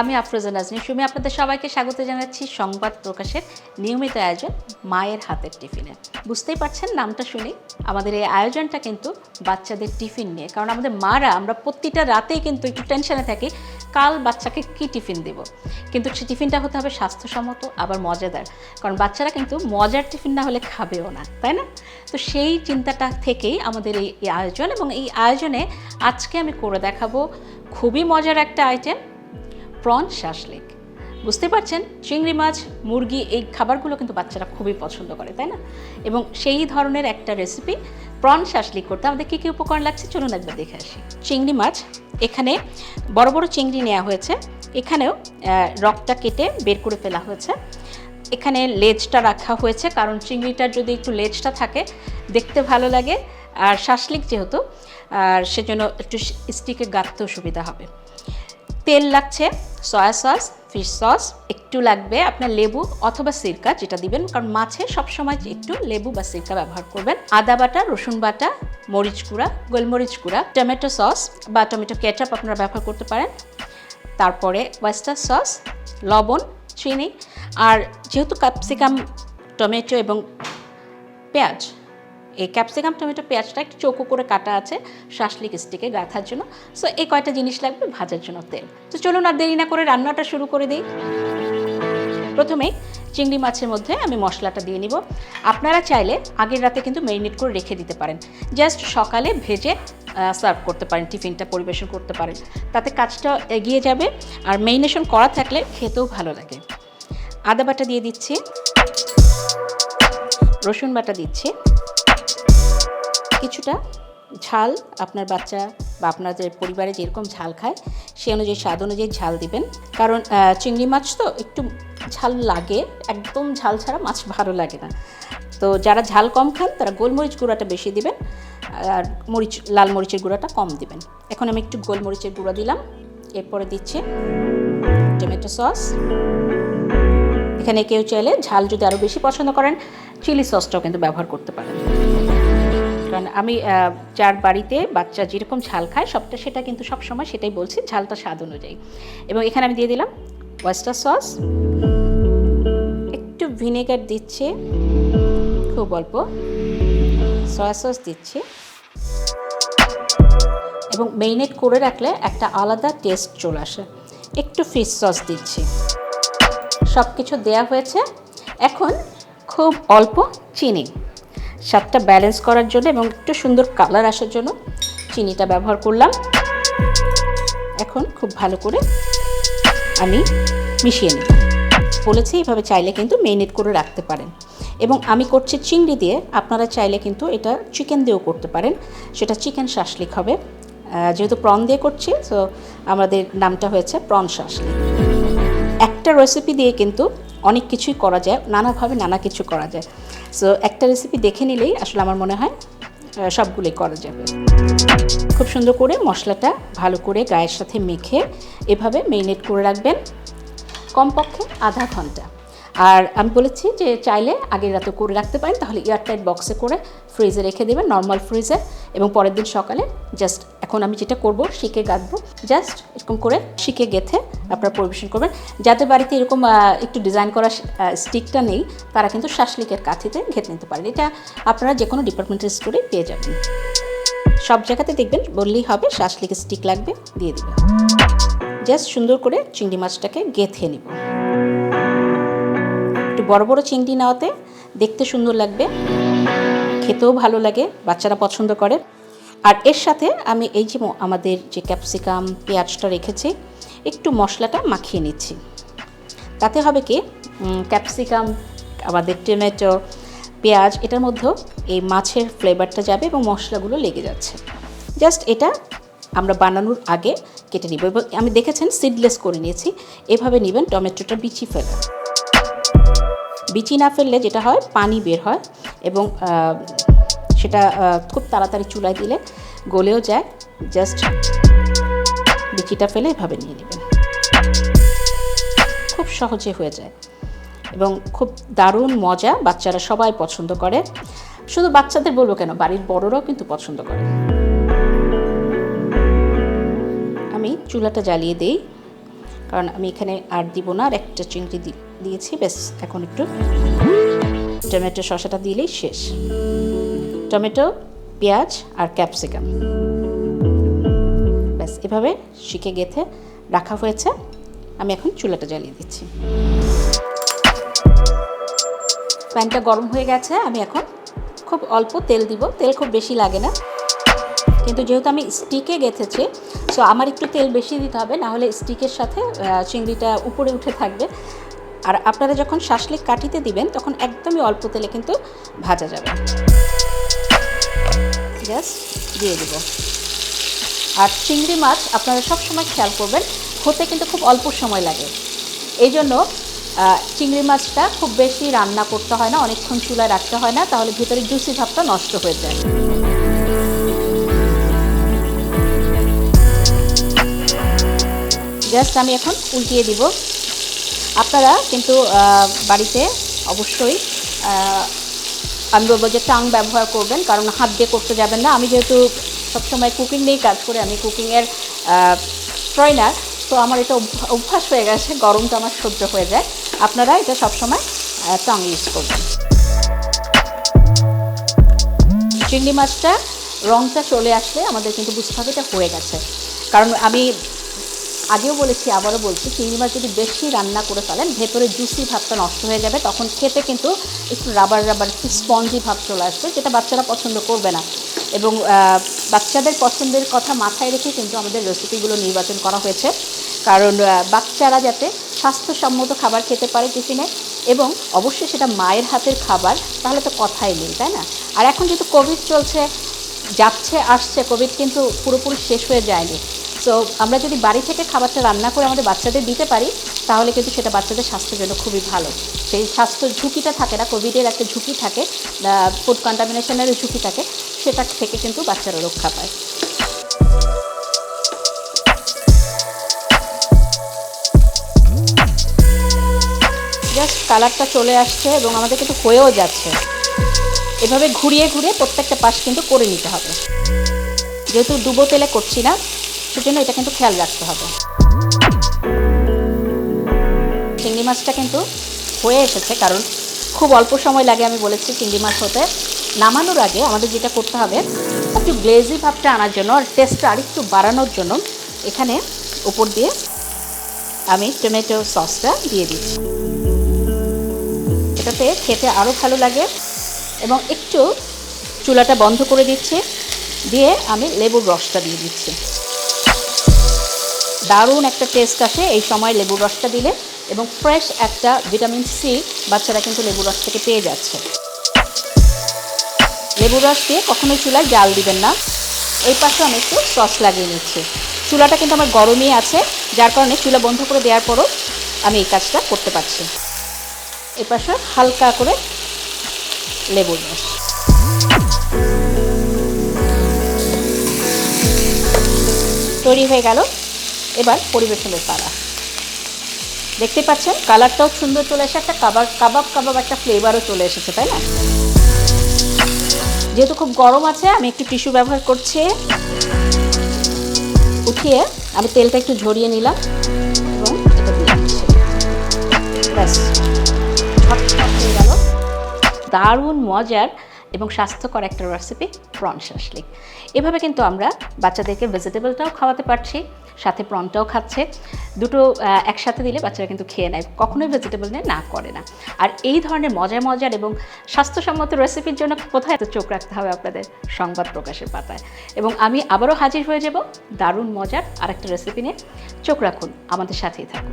আমি আফরোজা নাজনী সুমি, আপনাদের সবাইকে স্বাগত জানাচ্ছি সংবাদ প্রকাশের নিয়মিত আয়োজন মায়ের হাতের টিফিনে। বুঝতেই পারছেন নামটা শুনি, আমাদের এই আয়োজনটা কিন্তু বাচ্চাদের টিফিন নিয়ে, কারণ আমাদের মারা আমরা প্রতিটা রাতেই কিন্তু একটু টেনশনে থাকি, কাল বাচ্চাকে কি টিফিন দেব? কিন্তু সে টিফিনটা হতে হবে স্বাস্থ্যসম্মত, আবার মজাদার, কারণ বাচ্চারা কিন্তু মজার টিফিন না হলে খাবেও না, তাই না? তো সেই চিন্তাটা থেকেই আমাদের এই আয়োজন, এবং এই আয়োজনে আজকে আমি করে দেখাবো খুবই মজার একটা আইটেম প্রন শাসলিক বুঝতে পারছেন? চিংড়ি মাছ, মুরগি এই খাবারগুলো কিন্তু বাচ্চারা খুবই পছন্দ করে, তাই না? এবং সেই ধরনের একটা রেসিপি প্রন শাসলিক করতে আমাদের কী কী উপকরণ লাগছে? চলুন একবার দেখে আসি। চিংড়ি মাছ, এখানে বড় বড় চিংড়ি নেওয়া হয়েছে। এখানেও রকটা কেটে বের করে ফেলা হয়েছে। এখানে লেজটা রাখা হয়েছে, কারণ চিংড়িটার যদি একটু লেজটা থাকে, দেখতে ভালো লাগে। আর শাসলিক যেহেতু, আর সেজন্য একটু স্টিকে গাঁথতেও সুবিধা হবে। তেল লাগছে সয়া সস ফিশ সস একটু লাগবে আপনার লেবু অথবা সিরকা যেটা দিবেন, কারণ মাছে সবসময় একটু লেবু বা সিরকা ব্যবহার করবেন। আদা বাটা, রসুন বাটা, মরিচ গুঁড়া, গোলমরিচ গুঁড়া, টমেটো সস বা টমেটো কেচাপ আপনারা ব্যবহার করতে পারেন। তারপরে ওয়েস্টার সস লবণ, চিনি, আর যেহেতু ক্যাপসিকাম টমেটো এবং পেঁয়াজ এই ক্যাপসিকাম, টমেটো, পেঁয়াজটা একটু চৌকো করে কাটা আছে শাসলিক স্টিকে গাঁথার জন্য। সো এই কয়টা জিনিস লাগবে? ভাজার জন্য তেল। তো চলুন আর দেরি না করে রান্নাটা শুরু করে দিই। প্রথমেই চিংড়ি মাছের মধ্যে আমি মশলাটা দিয়ে নিব। আপনারা চাইলে আগের রাতে কিন্তু ম্যারিনেট করে রেখে দিতে পারেন। জাস্ট সকালে ভেজে সার্ভ করতে পারেন, টিফিনটা পরিবেশন করতে পারেন। তাতে কাজটা এগিয়ে যাবে আর মেরিনেশন করা থাকলে খেতেও ভালো লাগে। আদা বাটা দিয়ে দিচ্ছি। রসুন বাটা দিচ্ছি। কিছুটা ঝাল আপনার বাচ্চা বা আপনাদের পরিবারে যেরকম ঝাল খায়, সে অনুযায়ী স্বাদ অনুযায়ী ঝাল দিবেন। কারণ চিংড়ি মাছ তো একটু ঝাল লাগে, একদম ঝাল ছাড়া মাছ ভালো লাগে না। তো যারা ঝাল কম খান, তারা গোলমরিচ গুঁড়াটা বেশি দিবেন, আর মরিচ, লাল মরিচের গুঁড়াটা কম দিবেন। এখন আমি একটু গোলমরিচের গুঁড়া দিলাম, এরপরে দিচ্ছি টমেটো সস। এখানে কেউ চাইলে ঝাল যদি আরও বেশি পছন্দ করেন, চিলি সসটাও কিন্তু ব্যবহার করতে পারেন। কারণ আমি যার বাড়িতে বাচ্চা যেরকম ঝাল খায়, সবটা সেটা কিন্তু সব সময় সেটাই বলছি, ঝালটা স্বাদ অনুযায়ী। এবং এখানে আমি দিয়ে দিলাম ওয়েস্টার সস একটু ভিনেগার দিচ্ছি, খুব অল্প। সয়া সস দিচ্ছি। এবং মেরিনেট করে রাখলে একটা আলাদা টেস্ট চলে আসে। একটু ফিশ সস দিচ্ছি। সব কিছু দেওয়া হয়েছে। এখন খুব অল্প চিনি। স্বাদটা ব্যালেন্স করার জন্য এবং একটু সুন্দর কালার আসার জন্য চিনিটা ব্যবহার করলাম। এখন খুব ভালো করে আমি মিশিয়ে নিই বলেছি এইভাবে চাইলে কিন্তু মেরিনেট করে রাখতে পারেন। এবং আমি করছি চিংড়ি দিয়ে, আপনারা চাইলে কিন্তু এটা চিকেন দিয়েও করতে পারেন। সেটা চিকেন শাসলিক হবে। যেহেতু প্রন দিয়ে করছি তো আমাদের নামটা হয়েছে প্রন শাসলিক। একটা রেসিপি দিয়ে কিন্তু অনেক কিছুই করা যায়, নানাভাবে নানা কিছু করা যায়। সো একটা রেসিপি দেখে নিলেই আসলে আমার মনে হয় সবগুলোই করা যাবে। খুব সুন্দর করে মশলাটা ভালো করে গায়ের সাথে মেখে এভাবে মেরিনেট করে রাখবেন। কমপক্ষে আধা ঘণ্টা। আর আমি বলেছি যে চাইলে আগের রাতে করে রাখতে পারেন, তাহলে এয়ারটাইট বক্সে করে ফ্রিজে রেখে দেবেন নর্মাল ফ্রিজে এবং পরের দিন সকালে জাস্ট এখন আমি যেটা করব, শিখে গাঁথবো জাস্ট এরকম করে শিখে গেথে আপনারা পরিবেশন করবেন। যাদের বাড়িতে এরকম একটু ডিজাইন করা স্টিকটা নেই, তারা কিন্তু শাসলিকের কাঠিতে ঘেঁটে নিতে পারেন। এটা আপনারা যে কোনো ডিপার্টমেন্টাল স্টোরে পেয়ে যাবেন। সব জায়গাতে দেখবেন বললেই হবে শাসলিকের স্টিক লাগবে, দিয়ে দেবেন। জাস্ট সুন্দর করে চিংড়ি মাছটাকে গেঁথে নিব। একটু বড় বড় চিংড়ি নেওয়াতে দেখতে সুন্দর লাগবে। খেতেও ভালো লাগে, বাচ্চারা পছন্দ করে। আর এর সাথে আমি এই যে আমাদের যে ক্যাপসিকাম, পেঁয়াজটা রেখেছি, একটু মশলাটা মাখিয়ে নিচ্ছি। তাতে হবে কি ক্যাপসিকাম, আমাদের টমেটো, পেঁয়াজ, এটার মধ্যেও এই মাছের ফ্লেভারটা যাবে এবং মশলাগুলো লেগে যাচ্ছে। জাস্ট এটা আমরা বানানোর আগে কেটে নিব। এবং আমি দেখেছেন, সিডলেস করে নিয়েছি। এভাবে নেবেন টমেটোটা বিচি ফেলে বিচি না ফেললে যেটা হয়, পানি বের হয় এবং সেটা খুব তাড়াতাড়ি চুলায় দিলে গলেও যায়। জাস্ট বিচিটা ফেলে এভাবে নিয়ে নেবেন। খুব সহজে হয়ে যায় এবং খুব দারুণ মজা বাচ্চারা সবাই পছন্দ করে। শুধু বাচ্চাদের বলব কেন, বাড়ির বড়রাও কিন্তু পছন্দ করে। আমি চুলাটা জ্বালিয়ে দিই, কারণ আমি এখানে আর দিব না, আর একটা চিংড়ি দি- দিয়েছি বেশ এখন একটু টমেটো শসাটা দিলেই শেষ। টমেটো, পেঁয়াজ আর ক্যাপসিকাম। ব্যাস, এভাবে শিখে গেথে রাখা হয়েছে। আমি এখন চুলাটা জ্বালিয়ে দিচ্ছি। প্যানটা গরম হয়ে গেছে, আমি এখন খুব অল্প তেল দিব। তেল খুব বেশি লাগে না। কিন্তু যেহেতু আমি স্টিকে গেঁথেছি সো আমার একটু তেল বেশি দিতে হবে, না হলে স্টিকের সাথে চিংড়িটা উপরে উঠে থাকবে। আর আপনারা যখন শাসলিক কাটিতে দিবেন, তখন একদমই অল্প তেলে কিন্তু ভাজা যাবে। জাস্ট দিয়ে দেবো। আর চিংড়ি মাছ আপনারা সব সময় খেয়াল করবেন, হতে কিন্তু খুব অল্প সময় লাগে। এই জন্য চিংড়ি মাছটা খুব বেশি রান্না করতে হয় না, অনেকক্ষণ চুলায় রাখতে হয় না, তাহলে ভিতরে জুসি ভাবটা নষ্ট হয়ে যায়। জাস্ট আমি এখন উল্টিয়ে দিব। আপনারা কিন্তু বাড়িতে অবশ্যই আমি বলব যে টাং ব্যবহার করবেন, কারণ হাত দিয়ে করতে যাবেন না। আমি যেহেতু সবসময় কুকিং নিয়েই কাজ করি, আমি কুকিংয়ের ট্রয়নার তো আমার এটা অভ্যা- অভ্যাস হয়ে গেছে, গরমটা আমার সহ্য হয়ে যায়। আপনারা এটা সবসময় টাং ইউজ করবেন। চিংড়ি মাছটা রংটা চলে আসলে আমাদের কিন্তু বুঝতে হবে এটা হয়ে গেছে। কারণ আমি আগেও বলেছি, আবারও বলছি, চিংড়ি মাছ যদি বেশি রান্না করে ফেলেন, ভেতরে জুসি ভাবটা নষ্ট হয়ে যাবে, তখন খেতে কিন্তু একটু রাবার রাবার একটু স্পঞ্জি ভাব চলে আসবে, যেটা বাচ্চারা পছন্দ করবে না। এবং বাচ্চাদের পছন্দের কথা মাথায় রেখে কিন্তু আমাদের রেসিপিগুলো নির্বাচন করা হয়েছে। কারণ বাচ্চারা যাতে স্বাস্থ্যসম্মত খাবার খেতে পারে টিফিনে, এবং অবশ্যই সেটা মায়ের হাতের খাবার, তাহলে তো কথাই নেই, তাই না? আর এখন যেহেতু কোভিড চলছে, যাচ্ছে, আসছে কোভিড কিন্তু পুরোপুরি শেষ হয়ে যায়নি। সো আমরা যদি বাড়ি থেকে খাবারটা রান্না করে আমাদের বাচ্চাদের দিতে পারি, তাহলে কিন্তু সেটা বাচ্চাদের স্বাস্থ্যের জন্য খুবই ভালো। সেই স্বাস্থ্য ঝুঁকিটা থাকে না, কোভিডের একটা ঝুঁকি থাকে ফুড কন্টামিনেশনের ঝুঁকি থাকে, সেটা থেকে কিন্তু বাচ্চারা রক্ষা পায়। জাস্ট কালারটা চলে আসছে এবং আমাদের কিন্তু হয়েও যাচ্ছে। এভাবে ঘুরিয়ে ঘুরিয়ে প্রত্যেকটা পাশ কিন্তু করে নিতে হবে। যেহেতু ডুবো তেলে করছি না সেজন্য এটা কিন্তু খেয়াল রাখতে হবে। চিংড়ি মাছটা কিন্তু হয়ে এসেছে, কারণ খুব অল্প সময় লাগে আমি বলেছি চিংড়ি মাছ হতে। নামানোর আগে আমাদের যেটা করতে হবে, একটু গ্লেজি ভাবটা আনার জন্য আর টেস্টটা আরেকটু বাড়ানোর জন্য এখানে উপর দিয়ে আমি টমেটো সসটা দিয়ে দিচ্ছি। এটাতে খেতে আরও ভালো লাগে এবং একটু চুলাটা বন্ধ করে দিচ্ছি, দিয়ে আমি লেবুর রসটা দিয়ে দিচ্ছি। দারুণ একটা টেস্ট আসে এই সময় লেবুর রসটা দিলে এবং ফ্রেশ একটা ভিটামিন সি বাচ্চারা কিন্তু লেবুর রস থেকে পেয়ে যাচ্ছে। লেবুর রস দিয়ে কখনোই চুলায় জাল দিবেন না। এই পাশে আমি একটু সস লাগিয়ে নিচ্ছি। চুলাটা কিন্তু আমার গরমই আছে, যার কারণে চুলা বন্ধ করে দেওয়ার পরও আমি এই কাজটা করতে পারছি। এ পাশে হালকা করে লেবুর রস। তৈরি হয়ে গেল। এবার পরিবেশনের পালা। দেখতে পাচ্ছেন, কালারটাও সুন্দর চলে এসে একটা কাবাব কাবাব কাবাব একটা ফ্লেভারও চলে এসেছে, তাই না? যেহেতু খুব গরম আছে, আমি একটু টিস্যু ব্যবহার করছি। উঠিয়ে আমি তেলটা একটু ঝরিয়ে নিলাম এবং এটা দিয়ে দিচ্ছি। ব্যাস হয়ে গেল। দারুণ মজার এবং স্বাস্থ্যকর একটা রেসিপি প্রন শাসলিক এভাবে কিন্তু আমরা বাচ্চাদেরকে ভেজিটেবলটাও খাওয়াতে পারছি, সাথে প্রনটাও খাচ্ছে। দুটো একসাথে দিলে বাচ্চারা কিন্তু খেয়ে নেয়, কখনোই ভেজিটেবল নিয়ে না করে না। আর এই ধরনের মজার মজার এবং স্বাস্থ্যসম্মত রেসিপির জন্য কোথায় এত চোখ রাখতে হবে আপনাদের? সংবাদ প্রকাশের পাতায়। এবং আমি আবারও হাজির হয়ে যাব। দারুণ মজার আরেকটা রেসিপি নিয়ে। চোখ রাখুন, আমাদের সাথেই থাকুন।